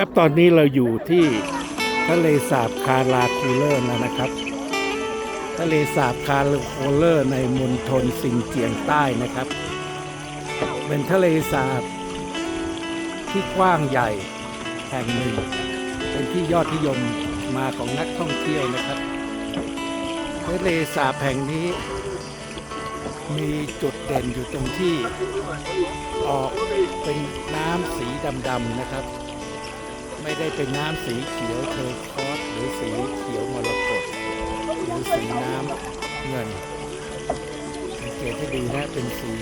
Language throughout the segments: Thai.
ครับตอนนี้เราอยู่ที่ทะเลสาบคาราคูเลอร์แล้วนะครับ ทะเลสาบคาราคูเลอร์ในมณฑลซินเจียงใต้นะครับ เป็นทะเลสาบที่กว้างใหญ่แห่งหนึ่ง เป็นที่ยอดนิยมมาของนักท่องเที่ยวนะครับ ทะเลสาบแห่งนี้ มีจุดเด่นอยู่ตรงที่ออกเป็นน้ำสีดำๆนะครับ ไม่ได้เป็นน้ำสีเขียวเทอร์คอสหรือสีเขียวมรกตหรือสีน้ำเงินสังเกตให้ดีนะเป็นสี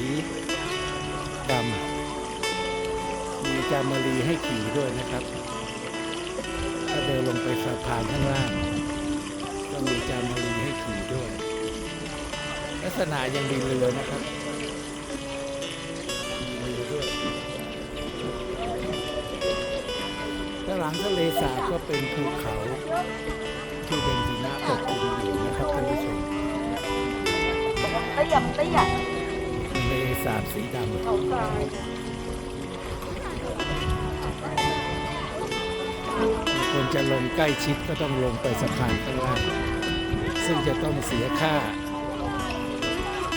ดำมีจามรีให้ขี่ด้วยนะครับ ถ้าเดินลงไปสะพานข้างล่างก็มีจามรีให้ขี่ด้วย ลักษณะยังมีเรือนะครับ หลังทะเลสาบก็เป็นภูเขาที่เป็นหิมะปกคลุมอยู่นะครับท่านผู้ชมเตี้ยเตี้ยทะเลสาบสีดำเขรคนจะลงใกล้ชิดก็ต้องลงไปสะพานข้างล่างซึ่งจะต้องเสียค่า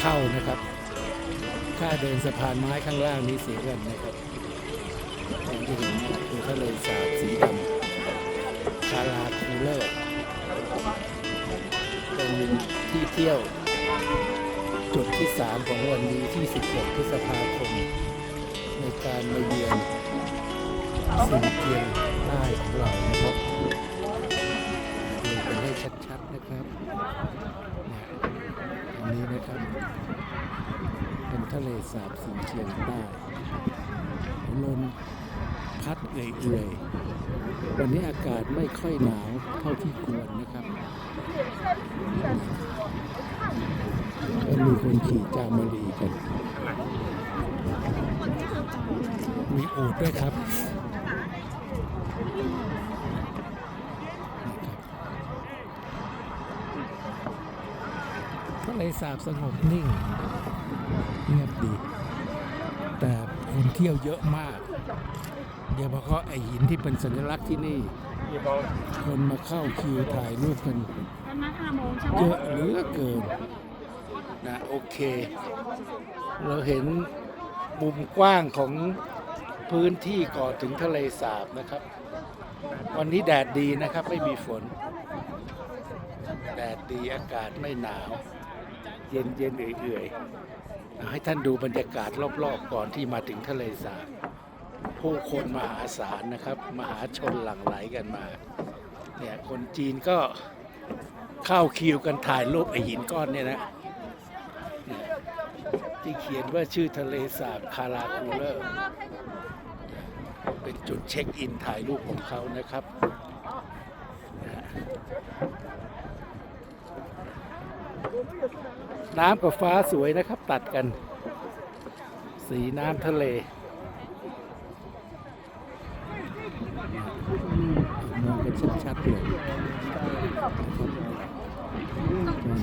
เข้านะครับ ค่าเดินสะพานไม้ข้างล่างนี้เสียเงินนะครับ เป็นที่เที่ยว จุดที่ 3 ของวันนี้ที่ 16 พฤษภาคม ในการมาเยือนสินเจียงใต้ของเรานะครับดูกันให้ชัดๆนะครับนี่ยอันนี้นะครับ เป็นทะเลสาบสินเจียงใต้ลมพัดเอื่อยๆ วันนี้อากาศไม่ค่อยหนาวเท่าที่ควรนะครับก็มี คนขี่จามารีกัน มีอูดด้วยครับ ทะเลสาบสงบนิ่ง เงียบดี แต่คนเที่ยวเยอะมากเดี๋ยวเพราไอหินที่เป็นสัญลักษณ์ที่นี่ คนมาเข้าคิวถ่ายรูปกันเยอะเหลือเกิน นะโอเค เราเห็นมุมกว้างของพื้นที่ก่อนถึงทะเลสาบนะครับ วันนี้แดดดีนะครับไม่มีฝน แดดดีอากาศไม่หนาว เย็นเย็นเอื่อยๆ ให้ท่านดูบรรยากาศรอบๆ ก่อนที่มาถึงทะเลสาบ ผู้คนมหาศาลนะครับ มหาชนหลั่งไหลกันมา เนี่ยคนจีนก็เข้าคิวกันถ่ายรูปไอหินก้อนเนี่ยนะ ที่เขียนว่าชื่อทะเลสาบคาราคูเลอร์เป็นจุดเช็คอินถ่ายรูปของเขานะครับน้ำกับฟ้าสวยนะครับตัดกัน สีน้ำทะเลมองกันชัดๆเลย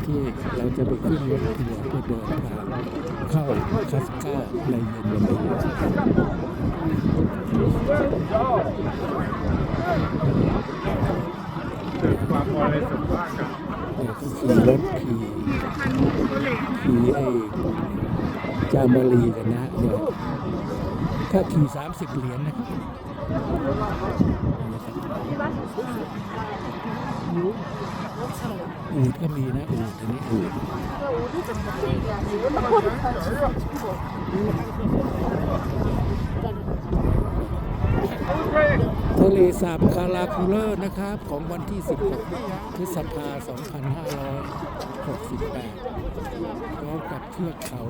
ที่เราจะไปขึ้นรถทัวร์เพื่อเดินทางเข้าคัสกาในเย็นวันนี้เนี่ยก็ขี่รถขี่ขี่ไอ้จามารีกันนะเนี่ยถ้าขี่สามสิบเหรียญนะครับ อูดก็มีนะอูดอันนี้อูด ทะเลสาบคาราคูเลอร์นะครับ ของวันที่ 16พฤษภา2568พร้อมกับเทือกเขา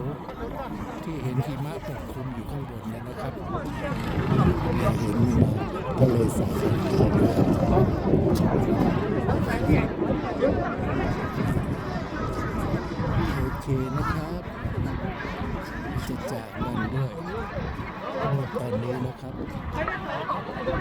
ที่เห็นหิมะปกคลุมอยู่ข้างบนเนี่ยนะครับเห็นทะเลสาบ